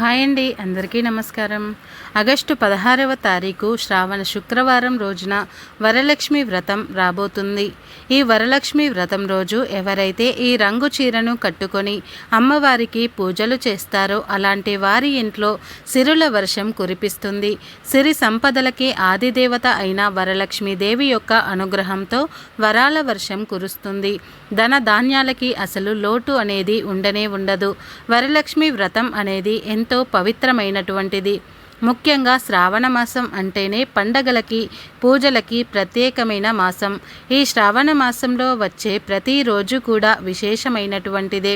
Hi అండి అందరికీ నమస్కారం. ఆగస్టు పదహారవ తారీఖు శ్రావణ శుక్రవారం రోజున వరలక్ష్మి వ్రతం రాబోతుంది. ఈ వరలక్ష్మి వ్రతం రోజు ఎవరైతే ఈ రంగు చీరను కట్టుకొని అమ్మవారికి పూజలు చేస్తారో అలాంటి వారి ఇంట్లో సిరుల వర్షం కురిపిస్తుంది. సిరి సంపదలకి ఆదిదేవత అయిన వరలక్ష్మి దేవి యొక్క అనుగ్రహంతో వరాల వర్షం కురుస్తుంది. ధన ధాన్యాలకి అసలు లోటు అనేది ఉండనే ఉండదు. వరలక్ష్మి వ్రతం అనేది ఎంతో పవిత్రమైనటువంటిది. ముఖ్యంగా శ్రావణ మాసం అంటేనే పండగలకి పూజలకి ప్రత్యేకమైన మాసం. ఈ శ్రావణ మాసంలో వచ్చే ప్రతిరోజు కూడా విశేషమైనటువంటిదే.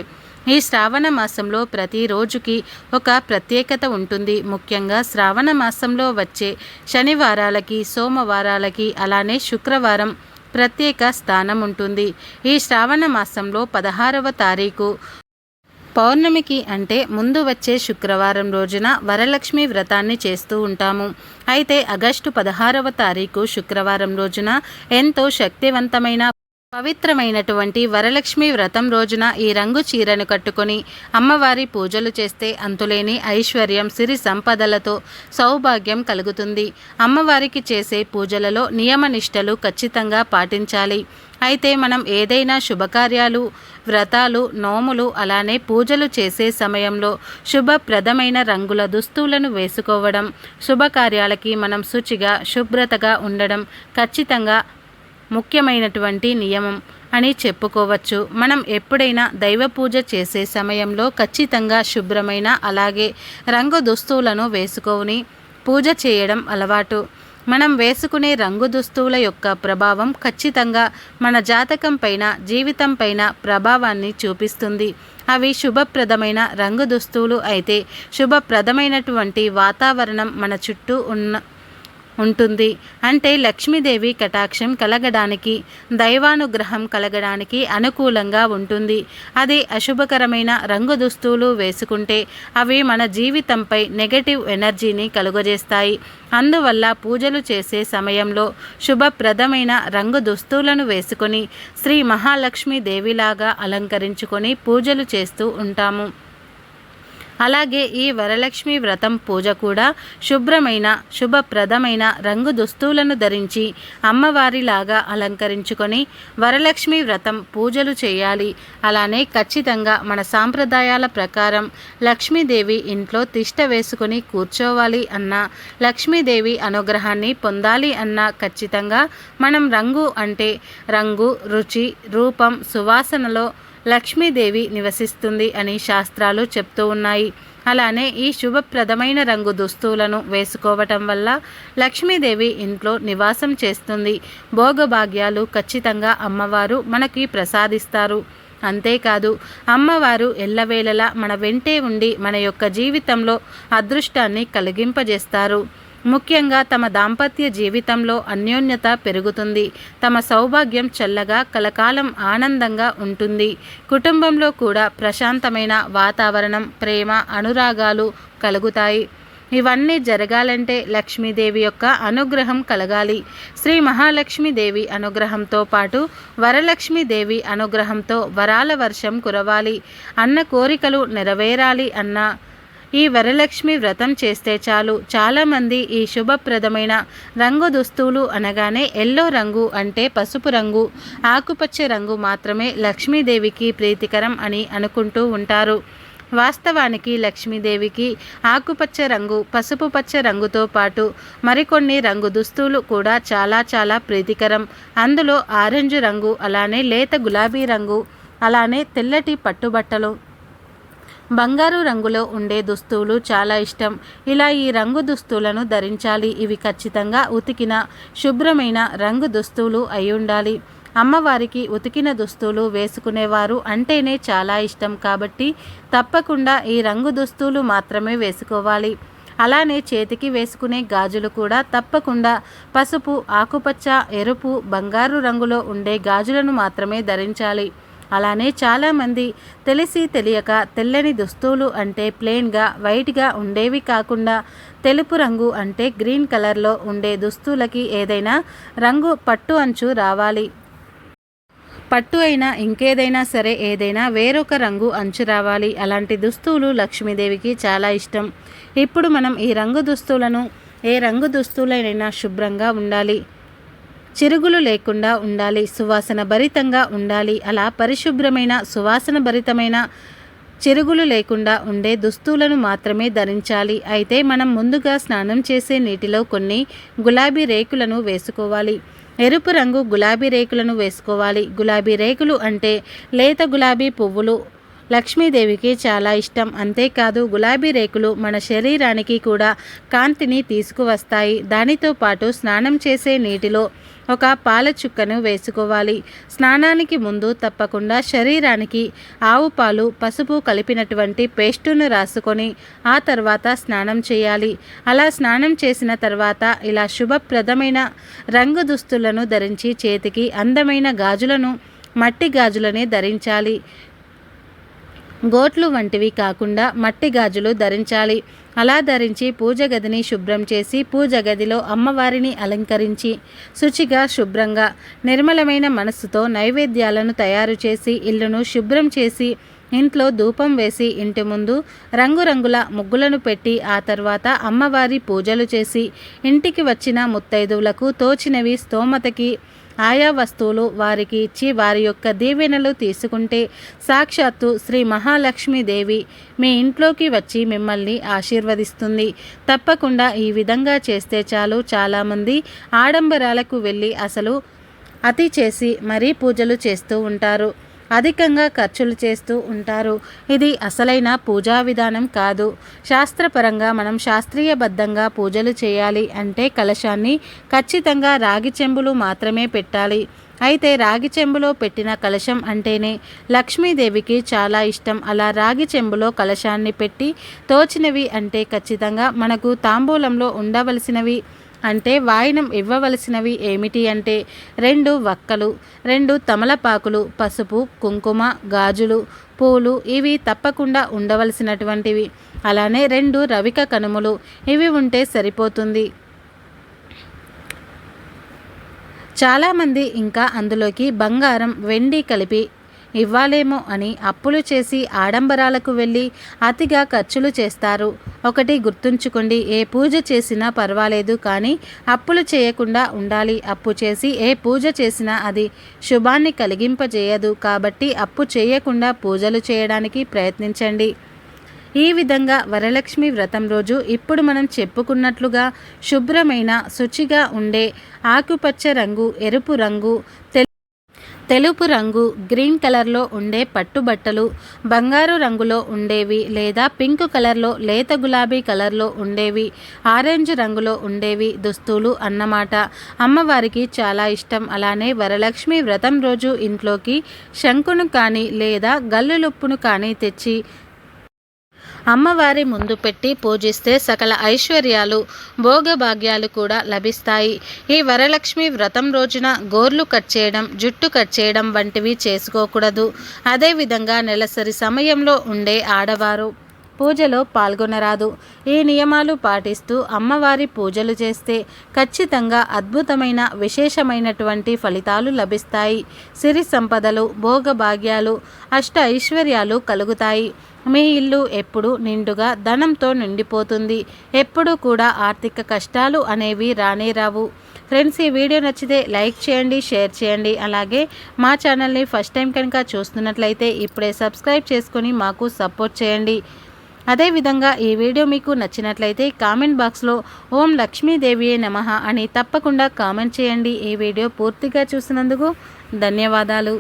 ఈ శ్రావణ మాసంలో ప్రతిరోజుకి ఒక ప్రత్యేకత ఉంటుంది. ముఖ్యంగా శ్రావణ మాసంలో వచ్చే శనివారాలకి సోమవారాలకి అలానే శుక్రవారం. ప్రత్యేక స్థానం ఉంటుంది ఈ శ్రావణ మాసంలో పదహారవ తారీఖు పౌర్ణమికి అంటే ముందు వచ్చే శుక్రవారం రోజున వరలక్ష్మి వ్రతాన్ని చేస్తూ ఉంటాము. అయితే ఆగస్టు పదహారవ తారీఖు శుక్రవారం రోజున ఎంతో శక్తివంతమైన పవిత్రమైనటువంటి వరలక్ష్మి వ్రతం రోజున ఈ రంగు చీరను కట్టుకొని అమ్మవారి పూజలు చేస్తే అంతులేని ఐశ్వర్యం సిరి సంపదలతో సౌభాగ్యం కలుగుతుంది. అమ్మవారికి చేసే పూజలలో నియమనిష్టలు ఖచ్చితంగా పాటించాలి. అయితే మనం ఏదైనా శుభకార్యాలు వ్రతాలు నోములు అలానే పూజలు చేసే సమయంలో శుభప్రదమైన రంగుల దుస్తులను వేసుకోవడం శుభకార్యాలకి మనం శుచిగా శుభ్రతగా ఉండడం ఖచ్చితంగా ముఖ్యమైనటువంటి నియమం అని చెప్పుకోవచ్చు. మనం ఎప్పుడైనా దైవ పూజ చేసే సమయంలో ఖచ్చితంగా శుభ్రమైన అలాగే రంగు దుస్తువులను వేసుకొని పూజ చేయడం అలవాటు. మనం వేసుకునే రంగు దుస్తువుల యొక్క ప్రభావం ఖచ్చితంగా మన జాతకం పైన జీవితం పైన ప్రభావాన్ని చూపిస్తుంది. అవి శుభప్రదమైన రంగు దుస్తువులు అయితే శుభప్రదమైనటువంటి వాతావరణం మన చుట్టూ ఉన్న ఉంటుంది. అంటే లక్ష్మీదేవి కటాక్షం కలగడానికి దైవానుగ్రహం కలగడానికి అనుకూలంగా ఉంటుంది. అది అశుభకరమైన రంగు దుస్తువులు వేసుకుంటే అవి మన జీవితంపై నెగటివ్ ఎనర్జీని కలుగజేస్తాయి. అందువల్ల పూజలు చేసే సమయంలో శుభప్రదమైన రంగు దుస్తువులను వేసుకొని శ్రీ మహాలక్ష్మీ దేవిలాగా అలంకరించుకొని పూజలు చేస్తూ ఉంటాము. అలాగే ఈ వరలక్ష్మి వ్రతం పూజ కూడా శుభ్రమైన శుభప్రదమైన రంగు దుస్తువులను ధరించి అమ్మవారిలాగా అలంకరించుకొని వరలక్ష్మి వ్రతం పూజలు చేయాలి. అలానే ఖచ్చితంగా మన సాంప్రదాయాల ప్రకారం లక్ష్మీదేవి ఇంట్లో తిష్ట వేసుకుని కూర్చోవాలి అన్న లక్ష్మీదేవి అనుగ్రహాన్ని పొందాలి అన్న ఖచ్చితంగా మనం రంగు అంటే రంగు రుచి రూపం సువాసనలో లక్ష్మీదేవి నివసిస్తుంది అని శాస్త్రాలు చెప్తూ ఉన్నాయి. అలానే ఈ శుభప్రదమైన రంగు దుస్తువులను వేసుకోవటం వల్ల లక్ష్మీదేవి ఇంట్లో నివాసం చేస్తుంది. భోగభాగ్యాలు ఖచ్చితంగా అమ్మవారు మనకి ప్రసాదిస్తారు. అంతేకాదు అమ్మవారు ఎల్లవేళలా మన వెంటే ఉండి మన యొక్క జీవితంలో అదృష్టాన్ని కలిగింపజేస్తారు. ముఖ్యంగా తమ దాంపత్య జీవితంలో అన్యోన్యత పెరుగుతుంది. తమ సౌభాగ్యం చల్లగా కలకాలం ఆనందంగా ఉంటుంది. కుటుంబంలో కూడా ప్రశాంతమైన వాతావరణం ప్రేమ అనురాగాలు కలుగుతాయి. ఇవన్నీ జరగాలంటే లక్ష్మీదేవి యొక్క అనుగ్రహం కలగాలి. శ్రీ మహాలక్ష్మీదేవి అనుగ్రహంతో పాటు వరలక్ష్మీదేవి అనుగ్రహంతో వరాల వర్షం కురవాలి. అన్న కోరికలు నెరవేరాలి అన్న ఈ వరలక్ష్మి వ్రతం చేస్తే చాలు. చాలామంది ఈ శుభప్రదమైన రంగు దుస్తువులు అనగానే ఎల్లో రంగు అంటే పసుపు రంగు ఆకుపచ్చ రంగు మాత్రమే లక్ష్మీదేవికి ప్రీతికరం అని అనుకుంటూ ఉంటారు. వాస్తవానికి లక్ష్మీదేవికి ఆకుపచ్చ రంగు పసుపు పచ్చ రంగుతో పాటు మరికొన్ని రంగు దుస్తులు కూడా చాలా చాలా ప్రీతికరం. అందులో ఆరెంజ్ రంగు అలానే లేత గులాబీ రంగు అలానే తెల్లటి పట్టుబట్టలు బంగారు రంగులో ఉండే దుస్తువులు చాలా ఇష్టం. ఇలా ఈ రంగు దుస్తువులను ధరించాలి. ఇవి ఖచ్చితంగా ఉతికిన శుభ్రమైన రంగు దుస్తువులు అయి ఉండాలి. అమ్మవారికి ఉతికిన దుస్తువులు వేసుకునేవారు అంటేనే చాలా ఇష్టం. కాబట్టి తప్పకుండా ఈ రంగు దుస్తువులు మాత్రమే వేసుకోవాలి. అలానే చేతికి వేసుకునే గాజులు కూడా తప్పకుండా. పసుపు ఆకుపచ్చ ఎరుపు బంగారు రంగులో ఉండే గాజులను మాత్రమే ధరించాలి. అలానే చాలామంది తెలిసి తెలియక తెల్లని దుస్తువులు అంటే ప్లెయిన్గా వైట్గా ఉండేవి కాకుండా తెలుపు రంగు అంటే గ్రీన్ కలర్లో ఉండే దుస్తులకి ఏదైనా రంగు పట్టు అంచు రావాలి. పట్టు అయినా ఇంకేదైనా సరే ఏదైనా వేరొక రంగు అంచు రావాలి. అలాంటి దుస్తులు లక్ష్మీదేవికి చాలా ఇష్టం. ఇప్పుడు మనం ఈ రంగు దుస్తులను ఏ రంగు దుస్తులైనా శుభ్రంగా ఉండాలి. చిరుగులు లేకుండా ఉండాలి సువాసన భరితంగా ఉండాలి. అలా పరిశుభ్రమైన సువాసన భరితమైన చెరుగులు లేకుండా ఉండే దుస్తులను మాత్రమే ధరించాలి. అయితే మనం ముందుగా స్నానం చేసే నీటిలో కొన్ని గులాబీ రేకులను వేసుకోవాలి. ఎరుపు రంగు గులాబీ రేకులను వేసుకోవాలి. గులాబీ రేకులు అంటే లేత గులాబీ పువ్వులు. లక్ష్మీదేవికి చాలా ఇష్టం. అంతేకాదు గులాబీ రేకులు మన శరీరానికి కూడా కాంతిని తీసుకువస్తాయి. దానితో పాటు స్నానం చేసే నీటిలో ఒక పాల చుక్కను వేసుకోవాలి. స్నానానికి ముందు తప్పకుండా శరీరానికి ఆవు పాలు పసుపు కలిపినటువంటి పేస్టును రాసుకొని ఆ తర్వాత స్నానం చేయాలి. అలా స్నానం చేసిన తర్వాత ఇలా శుభప్రదమైన రంగు దుస్తులను ధరించి చేతికి అందమైన గాజులను మట్టి గాజులనే ధరించాలి. గోట్లు వంటివి కాకుండా మట్టి గాజులు ధరించాలి. అలా ధరించి పూజ గదిని శుభ్రం చేసి పూజ గదిలో అమ్మవారిని అలంకరించి శుచిగా శుభ్రంగా నిర్మలమైన మనస్సుతో నైవేద్యాలను తయారు చేసి ఇల్లును శుభ్రం చేసి ఇంట్లో ధూపం వేసి ఇంటి ముందు రంగురంగుల ముగ్గులను పెట్టి ఆ తర్వాత అమ్మవారి పూజలు చేసి ఇంటికి వచ్చిన ముత్తైదువులకు తోచినవి స్తోమతకి ఆయా వస్తువులు వారికి ఇచ్చి వారి యొక్క దీవెనలు తీసుకుంటే సాక్షాత్తు శ్రీ మహాలక్ష్మీదేవి మీ ఇంట్లోకి వచ్చి మిమ్మల్ని ఆశీర్వదిస్తుంది. తప్పకుండా ఈ విధంగా చేస్తే చాలు. చాలామంది ఆడంబరాలకు వెళ్ళి అసలు అతి చేసి మరీ పూజలు చేస్తూ ఉంటారు. అధికంగా ఖర్చులు చేస్తూ ఉంటారు. ఇది అసలైన పూజా విధానం కాదు. శాస్త్రపరంగా మనం శాస్త్రీయబద్ధంగా పూజలు చేయాలి అంటే కలశాన్ని ఖచ్చితంగా రాగి చెంబులు మాత్రమే పెట్టాలి. అయితే రాగి చెంబులో పెట్టిన కలశం అంటేనే లక్ష్మీదేవికి చాలా ఇష్టం. అలా రాగి చెంబులో కలశాన్ని పెట్టి తోచినవి అంటే ఖచ్చితంగా మనకు తాంబూలంలో ఉండవలసినవి. అంటే వాయినం ఇవ్వవలసినవి ఏమిటి అంటే రెండు వక్కలు రెండు తమలపాకులు పసుపు కుంకుమ గాజులు పూలు ఇవి తప్పకుండా ఉండవలసినటువంటివి. అలానే రెండు రవిక కనుములు ఇవి ఉంటే సరిపోతుంది. చాలామంది ఇంకా అందులోకి బంగారం వెండి కలిపి ఇవ్వాలేమో అని అప్పులు చేసి ఆడంబరాలకు వెళ్ళి అతిగా ఖర్చులు చేస్తారు. ఒకటి గుర్తుంచుకోండి ఏ పూజ చేసినా పర్వాలేదు కానీ అప్పులు చేయకుండా ఉండాలి. అప్పు చేసి ఏ పూజ చేసినా అది శుభాన్ని కలిగింపజేయదు కాబట్టి అప్పు చేయకుండా పూజలు చేయడానికి ప్రయత్నించండి. ఈ విధంగా వరలక్ష్మి వ్రతం రోజు ఇప్పుడు మనం చెప్పుకున్నట్లుగా శుభ్రమైన శుచిగా ఉండే ఆకుపచ్చ రంగు ఎరుపు రంగు తెలుపు రంగు గ్రీన్ కలర్లో ఉండే పట్టుబట్టలు బంగారు రంగులో ఉండేవి లేదా పింక్ కలర్లో లేత గులాబీ కలర్లో ఉండేవి ఆరెంజ్ రంగులో ఉండేవి దుస్తులు అన్నమాట. అమ్మవారికి చాలా ఇష్టం. అలానే వరలక్ష్మి వ్రతం రోజు ఇంట్లోకి శంకును కానీ లేదా గల్లులుప్పును కానీ తెచ్చి అమ్మవారి ముందు పెట్టి పూజిస్తే సకల ఐశ్వర్యాలు భోగభాగ్యాలు కూడా లభిస్తాయి. ఈ వరలక్ష్మి వ్రతం రోజున గోర్లు కట్ చేయడం జుట్టు కట్ చేయడం వంటివి చేసుకోకూడదు. అదేవిధంగా నెలసరి సమయంలో ఉండే ఆడవారు. పూజలో పాల్గొనరాదు. ఈ నియమాలు పాటిస్తూ అమ్మవారి పూజలు చేస్తే ఖచ్చితంగా అద్భుతమైన విశేషమైనటువంటి ఫలితాలు లభిస్తాయి. సిరి సంపదలు భోగభాగ్యాలు అష్ట ఐశ్వర్యాలు కలుగుతాయి. మీ ఇల్లు ఎప్పుడు నిండుగా ధనంతో నిండిపోతుంది. ఎప్పుడూ కూడా ఆర్థిక కష్టాలు అనేవి రానే రావు. ఫ్రెండ్స్ ఈ వీడియో నచ్చితే లైక్ చేయండి షేర్ చేయండి. అలాగే మా ఛానల్ని ఫస్ట్ టైం కనుక చూస్తున్నట్లయితే ఇప్పుడే సబ్స్క్రైబ్ చేసుకొని మాకు సపోర్ట్ చేయండి. అదేవిధంగా ఈ వీడియో మీకు నచ్చినట్లయితే కామెంట్ బాక్స్లో ఓం లక్ష్మీదేవియే నమ అని తప్పకుండా కామెంట్ చేయండి. ఈ వీడియో పూర్తిగా చూసినందుకు ధన్యవాదాలు.